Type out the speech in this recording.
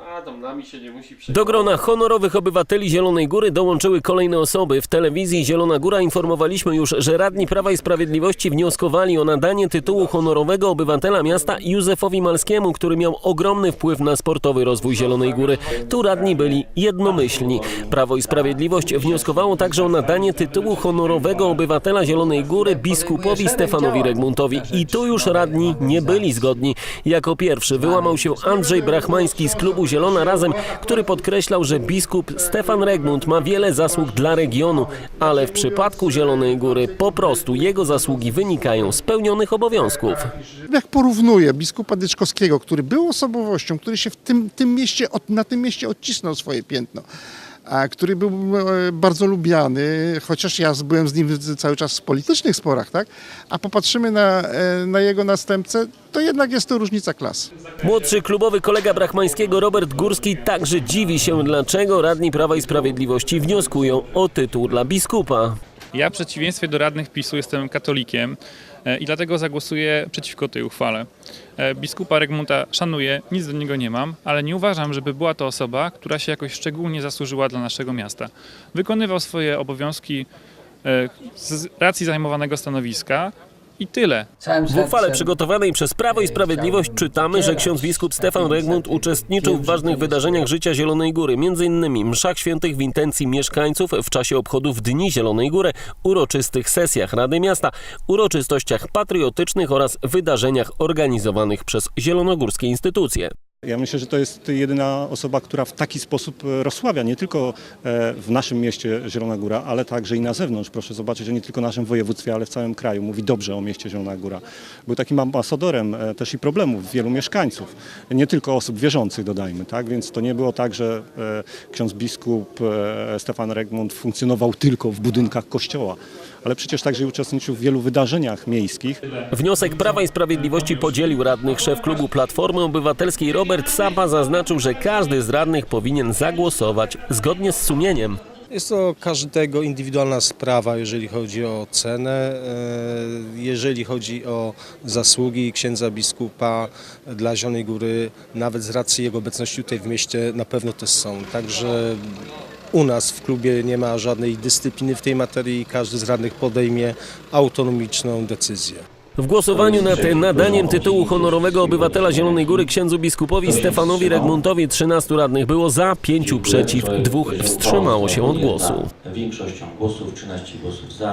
A tam nami się nie musi. Do grona honorowych obywateli Zielonej Góry dołączyły kolejne osoby. W telewizji Zielona Góra informowaliśmy już, że radni Prawa i Sprawiedliwości wnioskowali o nadanie tytułu honorowego obywatela miasta Józefowi Malskiemu, który miał ogromny wpływ na sportowy rozwój Zielonej Góry. Tu radni byli jednomyślni. Prawo i Sprawiedliwość wnioskowało także o nadanie tytułu honorowego obywatela Zielonej Góry biskupowi Stefanowi Regmuntowi. I tu już radni nie byli zgodni. Jako pierwszy wyłamał się Andrzej Brachmański z klubu Zielona Razem, który podkreślał, że biskup Stefan Regmund ma wiele zasług dla regionu, ale w przypadku Zielonej Góry po prostu jego zasługi wynikają z pełnionych obowiązków. jak porównuję biskupa Dyczkowskiego, który był osobowością, który się w tym, tym mieście, na tym mieście odcisnął swoje piętno, który był e, bardzo lubiany, chociaż ja byłem z nim cały czas w politycznych sporach, tak? A popatrzymy na, e, na jego następcę, to jednak jest to różnica klas. Młodszy klubowy kolega Brachmańskiego Robert Górski także dziwi się, dlaczego radni Prawa i Sprawiedliwości wnioskują o tytuł dla biskupa. Ja w przeciwieństwie do radnych PiSu jestem katolikiem e, i dlatego zagłosuję przeciwko tej uchwale. E, Biskupa Regmunta szanuję, nic do niego nie mam, ale nie uważam, żeby była to osoba, która się jakoś szczególnie zasłużyła dla naszego miasta. Wykonywał swoje obowiązki e, z racji zajmowanego stanowiska i tyle. W uchwale przygotowanej przez Prawo i Sprawiedliwość czytamy, że ksiądz biskup Stefan Regmund uczestniczył w ważnych wydarzeniach życia Zielonej Góry, m.in. mszach świętych w intencji mieszkańców w czasie obchodów Dni Zielonej Góry, uroczystych sesjach Rady Miasta, uroczystościach patriotycznych oraz wydarzeniach organizowanych przez zielonogórskie instytucje. Ja myślę, że to jest jedyna osoba, która w taki sposób e, rozsławia nie tylko e, w naszym mieście Zielona Góra, ale także i na zewnątrz. Proszę zobaczyć, że nie tylko w naszym województwie, ale w całym kraju. Mówi dobrze o mieście Zielona Góra. Był takim ambasadorem e, też i problemów wielu mieszkańców, nie tylko osób wierzących dodajmy, tak? Więc to nie było tak, że ksiądz biskup Stefan Regmund funkcjonował tylko w budynkach kościoła, ale przecież także i uczestniczył w wielu wydarzeniach miejskich. Wniosek Prawa i Sprawiedliwości podzielił radnych. Szef klubu Platformy Obywatelskiej Robert Sapa zaznaczył, że każdy z radnych powinien zagłosować zgodnie z sumieniem. Jest to każdego indywidualna sprawa, jeżeli chodzi o cenę, e, jeżeli chodzi o zasługi księdza biskupa dla Zielonej Góry, nawet z racji jego obecności tutaj w mieście na pewno też są. Także u nas w klubie nie ma żadnej dyscypliny w tej materii i każdy z radnych podejmie autonomiczną decyzję. W głosowaniu nad nadaniem tytułu honorowego obywatela Zielonej Góry księdzu biskupowi Stefanowi Regmuntowi 13 radnych było za, 5 przeciw, dwóch wstrzymało się od głosu. Większością głosów, 13 głosów za,